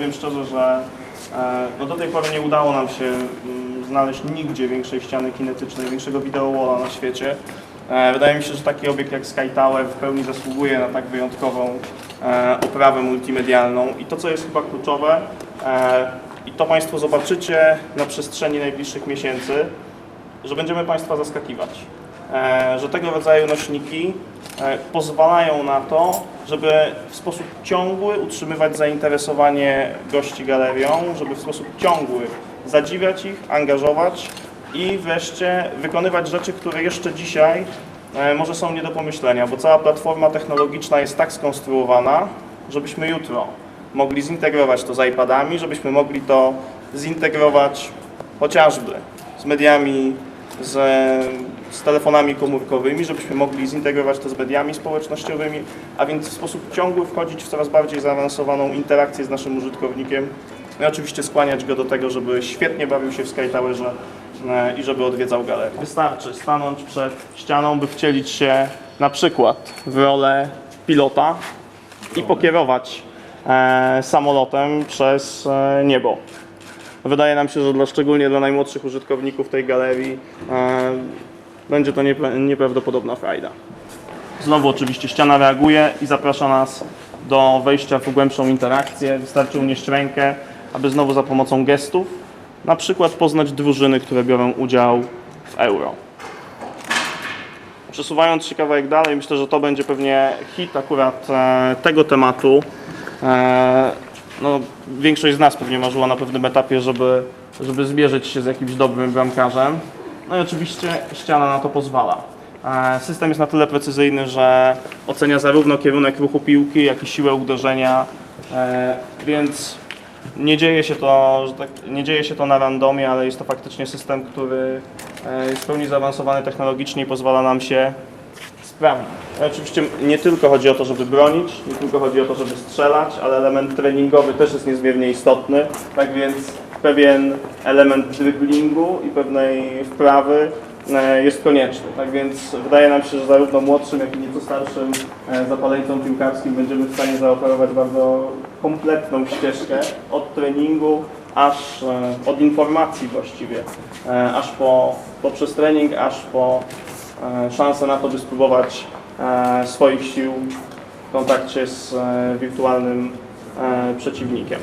powiem szczerze, że no do tej pory nie udało nam się mm, znaleźć nigdzie większej ściany kinetycznej, większego wideowalla na świecie. E, Wydaje mi się, że taki obiekt jak Sky Tower w pełni zasługuje na tak wyjątkową e, oprawę multimedialną. I to, co jest chyba kluczowe, i to Państwo zobaczycie na przestrzeni najbliższych miesięcy, że będziemy Państwa zaskakiwać. Że tego rodzaju nośniki pozwalają na to, żeby w sposób ciągły utrzymywać zainteresowanie gości galerią, żeby w sposób ciągły zadziwiać ich, angażować i wreszcie wykonywać rzeczy, które jeszcze dzisiaj e, może są nie do pomyślenia, bo cała platforma technologiczna jest tak skonstruowana, żebyśmy jutro mogli zintegrować to z iPadami, żebyśmy mogli to zintegrować chociażby z mediami, z, z telefonami komórkowymi, żebyśmy mogli zintegrować to z mediami społecznościowymi, a więc w sposób ciągły wchodzić w coraz bardziej zaawansowaną interakcję z naszym użytkownikiem no i oczywiście skłaniać go do tego, żeby świetnie bawił się w Sky Towerze e, i żeby odwiedzał galerię. Wystarczy stanąć przed ścianą, by wcielić się na przykład w rolę pilota i pokierować e, samolotem przez e, niebo. Wydaje nam się, że dla, szczególnie dla najmłodszych użytkowników tej galerii e, będzie to niepra- nieprawdopodobna frajda. Znowu oczywiście ściana reaguje i zaprasza nas do wejścia w głębszą interakcję. Wystarczy unieść rękę, aby znowu za pomocą gestów na przykład poznać drużyny, które biorą udział w euro. Przesuwając się kawałek dalej, myślę, że to będzie pewnie hit akurat e, tego tematu. E, no, większość z nas pewnie marzyła na pewnym etapie, żeby, żeby zmierzyć się z jakimś dobrym bramkarzem. No i oczywiście ściana na to pozwala. E, System jest na tyle precyzyjny, że ocenia zarówno kierunek ruchu piłki, jak i siłę uderzenia, e, więc nie dzieje się to, tak, nie dzieje się to na randomie, ale jest to faktycznie system, który e, jest w pełni zaawansowany technologicznie i pozwala nam się sprawdzić. No, Oczywiście nie tylko chodzi o to, żeby bronić, nie tylko chodzi o to, żeby strzelać, ale element treningowy też jest niezmiernie istotny. Tak więc pewien element driblingu i pewnej wprawy e, jest konieczny. Tak więc wydaje nam się, że zarówno młodszym, jak i nieco starszym e, zapaleńcom piłkarskim będziemy w stanie zaoferować bardzo kompletną ścieżkę od treningu aż e, od informacji właściwie, aż po, poprzez trening, aż po szansę na to, by spróbować e, swoich sił w kontakcie z e, wirtualnym e, przeciwnikiem.